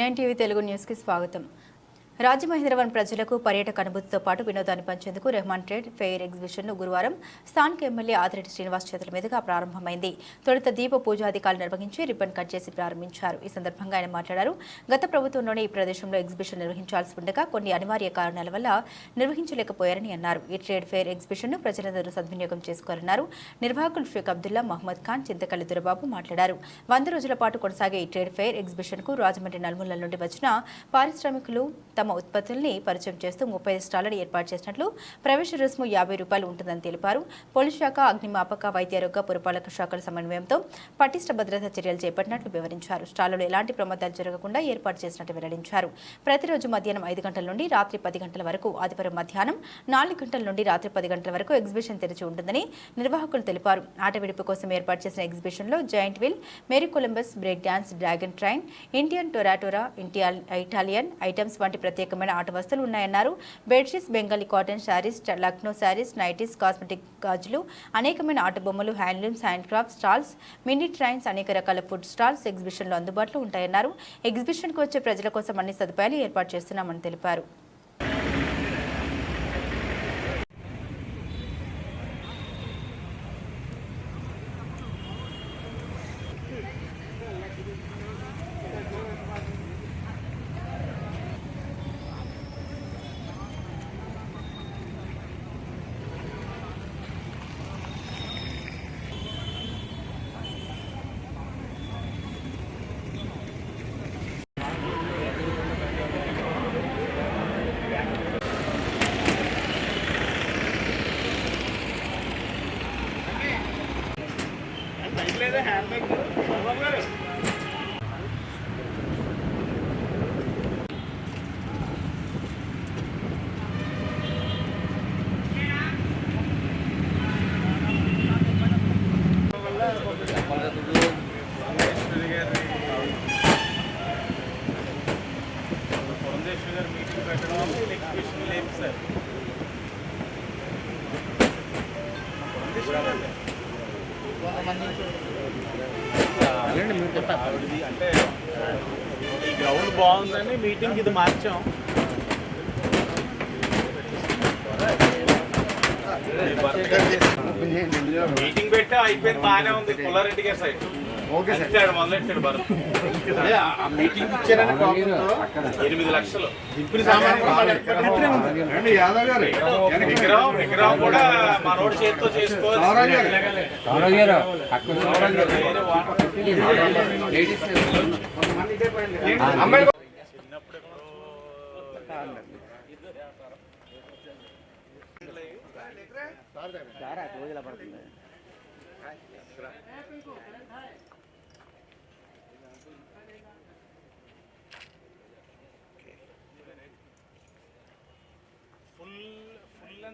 NIN TV Telugu న్యూస్కి స్వాగతం. రాజమహేంద్రవరం ప్రజలకు పర్యాటక అనుభూతితో పాటు వినోదాన్ని పంచేందుకు రెహమాన్ ట్రేడ్ ఫెయిర్ ఎగ్జిబిషన్ను గురువారం స్థానిక ఎమ్మెల్యే ఆదిరెడ్డి శ్రీనివాస్ చేతుల మీదుగా ప్రారంభమైంది. తొలుత దీప పూజాధికారులు నిర్వహించి రిబ్బన్ కట్ చేసి ప్రారంభించారు. ఈ సందర్భంగా ఆయన మాట్లాడారు. గత ప్రభుత్వంలోనే ఈ ప్రదేశంలో ఎగ్జిబిషన్ నిర్వహించాల్సి ఉండగా కొన్ని అనివార్య కారణాల వల్ల నిర్వహించలేకపోయారని అన్నారు. ఈ ట్రేడ్ ఫెయిర్ ఎగ్జిబిషన్ను ప్రజలందరూ సద్వినియోగం చేసుకోవాలన్నారు. నిర్వాహకులు షేక్ అబ్దుల్లా మహమ్మద్ ఖాన్ చింతకల్లి దురబాబు మాట్లాడారు. వంద రోజుల పాటు కొనసాగే ఈ ట్రేడ్ ఫెయిర్ ఎగ్జిబిషన్కు రాజమండ్రి నలుమూలల నుండి వచ్చిన పారిశ్రామికులు తమ ఉత్పత్తుల్ని పరిచయం చేస్తూ ముప్పై స్టాళ్ళను ఏర్పాటు చేసినట్లు ప్రవేశ రుసుము యాభై రూపాయలు ఉంటుందని తెలిపారు. పోలీస్ శాఖ అగ్నిమాపక వైద్యారోగ్య పురపాలక శాఖల సమన్వయంతో పటిష్ట భద్రతా చర్యలు చేపట్టినట్లు వివరించారు. స్టాళ్ళలో ఎలాంటి ప్రమాదాలు జరగకుండా ఏర్పాటు చేసినట్టు వెల్లడించారు. ప్రతిరోజు మధ్యాహ్నం ఐదు గంటల నుండి రాత్రి పది గంటల వరకు ఆదివారం మధ్యాహ్నం నాలుగు గంటల నుండి రాత్రి పది గంటల వరకు ఎగ్జిబిషన్ తెరిచి ఉంటుందని నిర్వాహకులు తెలిపారు. ఆట విడుపు కోసం ఏర్పాటు చేసిన ఎగ్జిబిషన్లో giant wheel Mary Columbus break dance dragon train Indian tora tora ఇంటియల్ Italian items వంటి ప్రత్యేకమైన ఆట వస్తువులు ఉన్నాయన్నారు. Bedsheets Bengali cotton saris Lucknow saris nighties cosmetic గాజులు అనేకమైన ఆట బొమ్మలు handlooms hand craft stalls mini trains అనేక రకాల ఫుడ్ స్టాల్స్ ఎగ్జిబిషన్లో అందుబాటులో ఉంటాయన్నారు. ఎగ్జిబిషన్కు వచ్చే ప్రజల కోసం అన్ని సదుపాయాలు ఏర్పాటు చేస్తున్నామని తెలిపారు. ఆవిడది అంటే ఈ గ్రౌండ్ బాగుందని మీటింగ్ ఇది మార్చాం. మీటింగ్ పెట్టి అయిపోయింది బాగానే ఉంది. పుల్లారెడ్డి గారి సైడ్ సార్. ఎనిమిది లక్షలు. రండి యాదవ్ గారు? విగ్రహం విగ్రహం కూడా మా రోడ్ చేతితో చేసుకోవాలి గారు? అమ్మాయి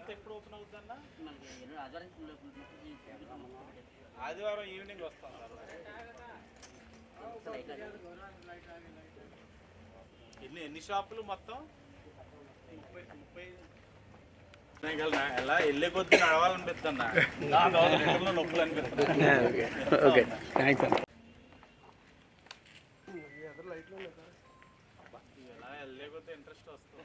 అంతా ఎప్పుడు ఓపెన్ అవుతుందన్నా? ఆదివారం ఈవినింగ్ వస్తాం ఎన్ని ఎన్ని షాపులు మొత్తం? ముప్పై ముప్పై. ఎలా వెళ్ళే కొద్ది నొప్పులు ఎలా వెళ్ళే కొద్ది ఇంట్రెస్ట్ వస్తుంది.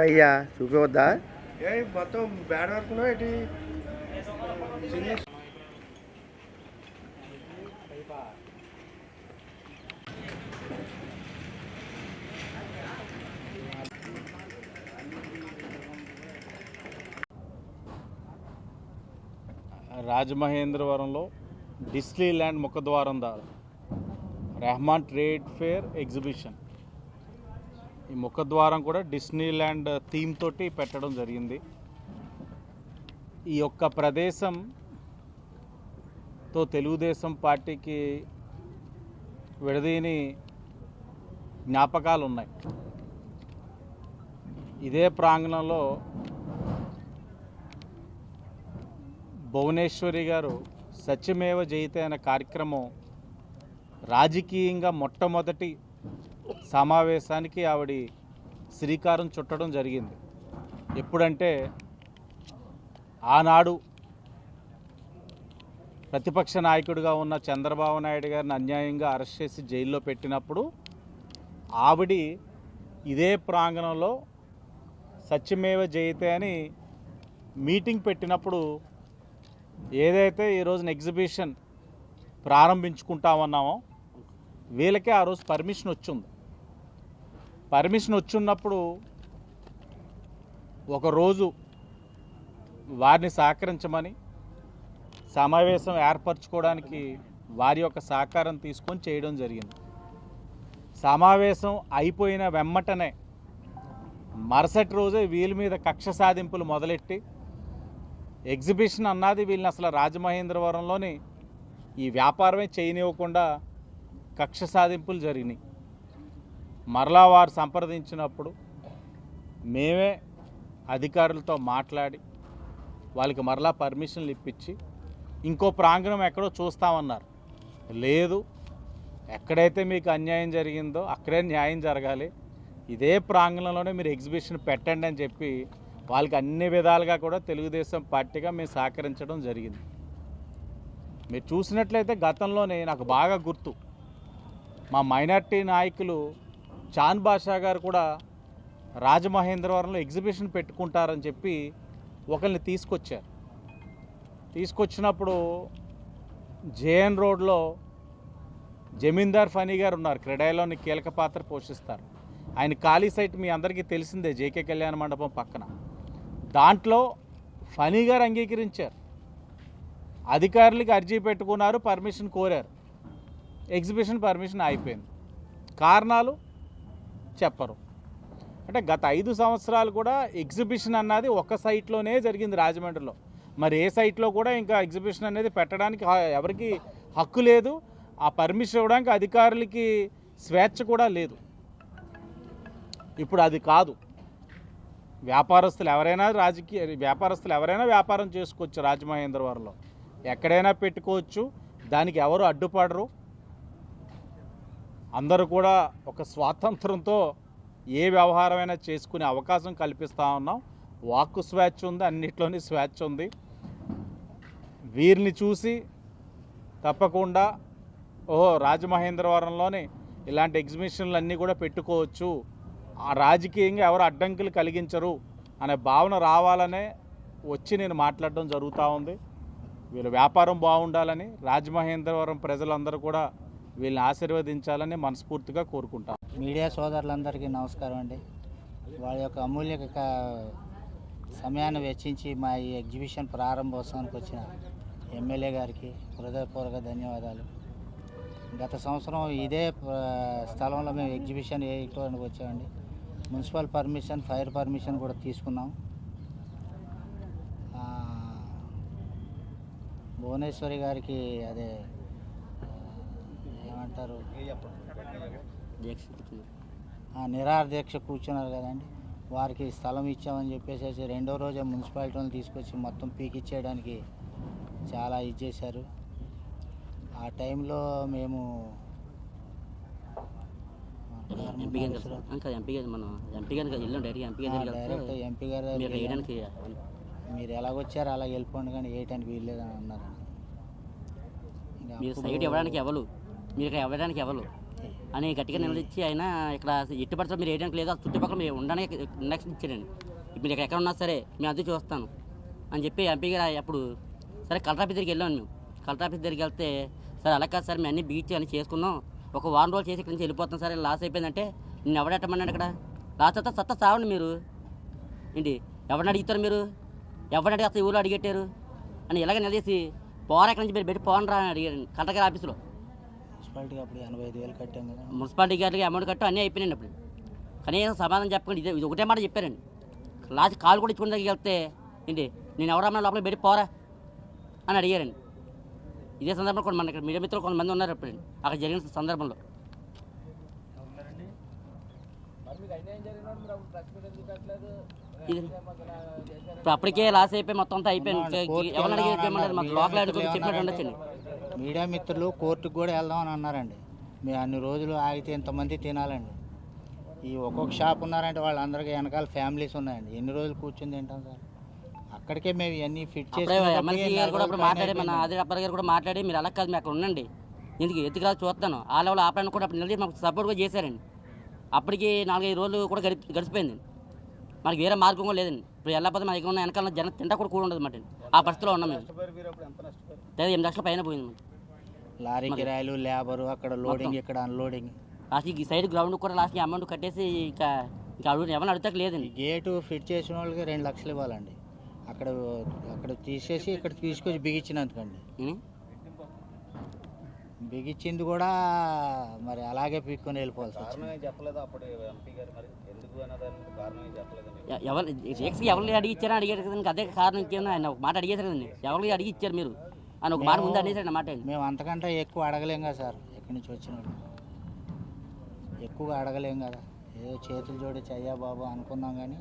అయ్యా చూపవద్దా ఏ మొత్తం బ్యాడ్ వరకు ఏంటి? రాజమహేంద్రవరంలో డిస్లీ ల్యాండ్ ముఖద్వారం దారు. Rehman trade fair exhibition. ఈ ముఖద్వారం కూడా డిస్నీ ల్యాండ్ థీమ్ తోటి పెట్టడం జరిగింది. ఈ యొక్క ప్రదేశంతో తెలుగుదేశం పార్టీకి విడదీని జ్ఞాపకాలు ఉన్నాయి ఇదే ప్రాంగణంలో భువనేశ్వరి గారు సత్యమేవ జయితే అనే కార్యక్రమం రాజకీయంగా మొట్టమొదటి సమావేశానికి ఆవిడ శ్రీకారం చుట్టడం జరిగింది. ఎప్పుడంటే ఆనాడు ప్రతిపక్ష నాయకుడిగా ఉన్న చంద్రబాబు నాయుడు గారిని అన్యాయంగా అరెస్ట్ చేసి జైల్లో పెట్టినప్పుడు ఆవిడ ఇదే ప్రాంగణంలో సత్యమేవ జయితే అని మీటింగ్ పెట్టినప్పుడు ఏదైతే ఈ రోజున ఎగ్జిబిషన్ ప్రారంభించుకుంటామన్నామో వీళ్ళకే ఆ రోజు పర్మిషన్ వచ్చింది. పర్మిషన్ వచ్చిన్నప్పుడు ఒకరోజు వారిని సహకరించమని సమావేశం ఏర్పరచుకోవడానికి వారి యొక్క సహకారం తీసుకొని చేయడం జరిగింది. సమావేశం అయిపోయిన వెమ్మటనే మరుసటి రోజే వీళ్ళ మీద కక్ష సాధింపులు మొదలెట్టి ఎగ్జిబిషన్ అన్నది వీళ్ళని అసలు రాజమహేంద్రవరంలోని ఈ వ్యాపారమే చేయనివ్వకుండా కక్ష సాధింపులు జరిగినాయి. మరలా వారు సంప్రదించినప్పుడు మేమే అధికారులతో మాట్లాడి వాళ్ళకి మరలా పర్మిషన్లు ఇప్పించి ఇంకో ప్రాంగణం ఎక్కడో చూస్తామన్నారు. లేదు ఎక్కడైతే మీకు అన్యాయం జరిగిందో అక్కడే న్యాయం జరగాలి. ఇదే ప్రాంగణంలోనే మీరు ఎగ్జిబిషన్ పెట్టండి అని చెప్పి వాళ్ళకి అన్ని విధాలుగా కూడా తెలుగుదేశం పార్టీగా మేము సహకరించడం జరిగింది. మీరు చూసినట్లయితే గతంలోనే నాకు బాగా గుర్తు. మా మైనార్టీ నాయకులు చాన్ బాషా గారు కూడా రాజమహేంద్రవరంలో ఎగ్జిబిషన్ పెట్టుకుంటారని చెప్పి ఒకరిని తీసుకొచ్చారు. తీసుకొచ్చినప్పుడు జేఎన్ రోడ్లో జమీందార్ ఫనీ గారు ఉన్నారు. క్రెడాయిలోని కీలక పాత్ర పోషిస్తారు. ఆయన ఖాళీ సైట్ మీ అందరికీ తెలిసిందే జేకే కళ్యాణ మండపం పక్కన. దాంట్లో ఫనీ గారు అంగీకరించారు. అధికారులకి అర్జీ పెట్టుకున్నారు పర్మిషన్ కోరారు. ఎగ్జిబిషన్ పర్మిషన్ అయిపోయింది. కారణాలు చెప్పరు. అంటే గత ఐదు సంవత్సరాలు కూడా ఎగ్జిబిషన్ అన్నది ఒక సైట్లోనే జరిగింది రాజమండ్రిలో. మరి ఏ సైట్లో కూడా ఇంకా ఎగ్జిబిషన్ అనేది పెట్టడానికి ఎవరికి హక్కు లేదు. ఆ పర్మిషన్ ఇవ్వడానికి అధికారులకి స్వేచ్ఛ కూడా లేదు. ఇప్పుడు అది కాదు. వ్యాపారస్తులు ఎవరైనా రాజకీయ వ్యాపారస్తులు ఎవరైనా వ్యాపారం చేసుకోవచ్చు రాజమహేంద్రవరంలో. ఎక్కడైనా పెట్టుకోవచ్చు. దానికి ఎవరు అడ్డుపడరు. అందరూ కూడా ఒక స్వాతంత్రంతో ఏ వ్యవహారమైనా చేసుకునే అవకాశం కల్పిస్తూ ఉన్నాం. వాక్కు స్వేచ్ఛ ఉంది అన్నిట్లోని స్వేచ్ఛ ఉంది. వీరిని చూసి తప్పకుండా ఓహో రాజమహేంద్రవరంలోనే ఇలాంటి ఎగ్జిబిషన్లు అన్నీ కూడా పెట్టుకోవచ్చు. రాజకీయంగా ఎవరు అడ్డంకులు కలిగించరు అనే భావన రావాలనే వచ్చి నేను మాట్లాడడం జరుగుతూ ఉంది. వీళ్ళ వ్యాపారం బాగుండాలని రాజమహేంద్రవరం ప్రజలందరూ కూడా వీళ్ళని ఆశీర్వదించాలని మనస్ఫూర్తిగా కోరుకుంటాం. మీడియా సోదరులందరికీ నమస్కారం అండి. వాళ్ళ యొక్క అమూల్య సమయాన్ని వెచ్చించి మా ఈ ఎగ్జిబిషన్ ప్రారంభోత్సవానికి వచ్చిన ఎమ్మెల్యే గారికి హృదయపూర్వక ధన్యవాదాలు. గత సంవత్సరం ఇదే స్థలంలో మేము ఎగ్జిబిషన్ వేయడానికి వచ్చామండి. మున్సిపల్ పర్మిషన్ ఫైర్ పర్మిషన్ కూడా తీసుకున్నాం. భువనేశ్వరి గారికి అదే ఏమంటారు? ఆ, నిరాహార దీక్ష కూర్చున్నారు కదండి. వారికి స్థలం ఇచ్చామని చెప్పేసి రెండో రోజే మున్సిపాలిటీ వాళ్ళని తీసుకొచ్చి మొత్తం పీకిచ్చేయడానికి చాలా ఇది చేశారు. ఆ టైంలో మేము ఎంపీ ఎంపీ గారు మనం ఎంపీ గారికి వెళ్ళాం డైరెక్ట్గా ఎంపీ గారి దగ్గరికి డైరెక్ట్ వెళ్తే ఎంపీ గారు మీరు వేయడానికి మీరు ఎలాగొచ్చారు అలా వెళ్ళిపోండి కానీ వేయటానికి వీల్లేదని అన్నారండి ఇంకా మీరు సైట్ ఇవ్వడానికి ఎవరు? మీరు ఇక్కడ ఇవ్వడానికి ఎవరు? అని గట్టిగా నిలదీసి ఆయన ఇక్కడ ఎట్టి పడితే మీరు వేయడానికి లేదు చుట్టుపక్కల మీరు ఉండడానికి ఇండక్షన్ ఇచ్చారండి. మీరు ఇక్కడ ఎక్కడ ఉన్నా సరే మేము అది చూస్తాను అని చెప్పి ఎంపీ గారు అప్పుడు సరే కలెక్టర్ ఆఫీస్ దగ్గరికి వెళ్ళాము మేము. కలెక్టర్ ఆఫీస్ దగ్గరికి వెళ్తే సరే అలా కాదు సార్ మేము అన్ని బీచ్ అని చేసుకున్నాం. ఒక వారం రోజులు చేసి ఇక్కడ నుంచి వెళ్ళిపోతాం సరే లాస్ అయిపోయిందంటే నేను ఎవడెట్టమన్నాడు ఇక్కడ? లాస్ అయితే సత్తా సావండి మీరు. ఏంటి ఎవరిని అడుగుతారు మీరు? ఎవరిని అడిగి అసలు ఊళ్ళో అడిగెట్టారు? అని ఇలాగ నిలదీసి పోరా ఎక్కడి నుంచి మీరు పెట్టి పోనరా అని అడిగారు కలెక్టర్ ఆఫీసులో. మున్సిపాలిటీకి అప్పుడు ఎనభై ఐదు వేలు కట్టాం కదా. మున్సిపాలిటీ గారికి అమౌంట్ కట్టు అన్నీ అయిపోయినాయండి అప్పుడు కనీసం సమాధానం చెప్పకండి ఇది ఇది ఒకటే మాట చెప్పారండి. లాస్ట్ కాల్ కూడా ఇచ్చుకుని దగ్గరికి వెళ్తే ఏంటి నేను ఎవరన్నా లోపల పెట్టి పోరా అని అడిగారండి. ఇదే సందర్భంలో మన ఇక్కడ మీడియా మిత్రులు కొంతమంది ఉన్నారు అప్పుడు అక్కడ జరిగిన సందర్భంలో. ఇప్పుడు అప్పటికే లాస్ అయిపోయి మొత్తం అంతా అయిపోయింది. లోకల్ మిత్రులు చెప్పినట్టు ఉండొచ్చండి మీడియా మిత్రులు కోర్టుకు కూడా వెళ్దామని అన్నారండి. మేము అన్ని రోజులు ఆగితే ఇంతమంది తినాలండి. ఈ ఒక్కొక్క షాప్ ఉన్నారంటే వాళ్ళందరికీ వెనకాల ఫ్యామిలీస్ ఉన్నాయండి. ఎన్ని రోజులు కూర్చుని తింటాం సార్? అక్కడికే మేము ఇవన్నీ ఫిట్ ఎమ్మెల్సీ గారు కూడా ఇప్పుడు మాట్లాడి మన చేసి ఆదిర అప్పర్ గారు కూడా మాట్లాడి మీరు అలా కాదు మీరు అక్కడ ఉండండి. ఎందుకు? ఎత్తుకు రాదు చూస్తాను. ఆ లెవెల్ ఆపడానికి కూడా అప్పుడు నిలదీ మాకు సపోర్ట్ కూడా చేశారండి. అప్పటికి నాలుగైదు రోజులు కూడా గడిపి గడిచిపోయింది. మనకి వేరే మార్గం కూడా లేదండి. ఇప్పుడు వెళ్ళకపోతే మన దగ్గర ఉన్న వెనకాల జనం తింటా కూడా కూడా ఉండదు మాట ఆ పరిస్థితిలో ఉన్నాం మేము. లేదా ఎనిమిది లక్షల పైన పోయింది లారీ కిరాయిలు లేబరు అక్కడ లోడింగ్ ఇక్కడ అన్లోడింగ్ లాస్ట్ ఈ సైడ్ గ్రౌండ్ కూడా లాస్ట్కి అమౌంట్ కట్టేసి ఇంకా ఇంకా అడుగు ఎవరిని అడుగుతాక లేదండి. గేటు ఫిట్ చేసిన వాళ్ళకి రెండు లక్షలు ఇవ్వాలండి. అక్కడ అక్కడ తీసేసి ఇక్కడ తీసుకొచ్చి బిగించినందుకండి? బిగించింది కూడా మరి అలాగే పీక్కొని వెళ్ళిపోవాల్సి ఎ- ఎవరు రేక్స్కి ఎవరికి అడిగి ఇచ్చారని అడిగారు కదండి అదే కారణం ఇంకేమో ఆయన ఒక మాట అడిగేశారు కదండి ఎవరికి అడిగి ఇచ్చారు మీరు? అని ఒక మాట ముందు అనేసాడు అన్నమాట అండి మేము అంతకంటే ఎక్కువ అడగలేం కదా సార్ ఎక్కడి నుంచి వచ్చిన. ఎక్కువగా అడగలేం కదా. ఏదో చేతులు జోడించి అయ్యా బాబు అనుకున్నాం కానీ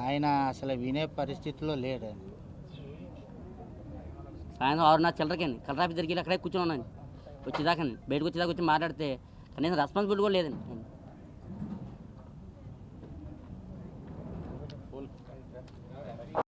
ఆయన అసలు వినే పరిస్థితిలో లేడు ఆయన. సాయంత్రం ఆరున్నర చిల్లరకండి కలర్ జరిగి అక్కడే కూర్చొని ఉన్నాను వచ్చేదాకండి బయటకు వచ్చేదాకా వచ్చి మాట్లాడితే కనీసం రెస్పాన్సిబిలిటీ కూడా లేదండి.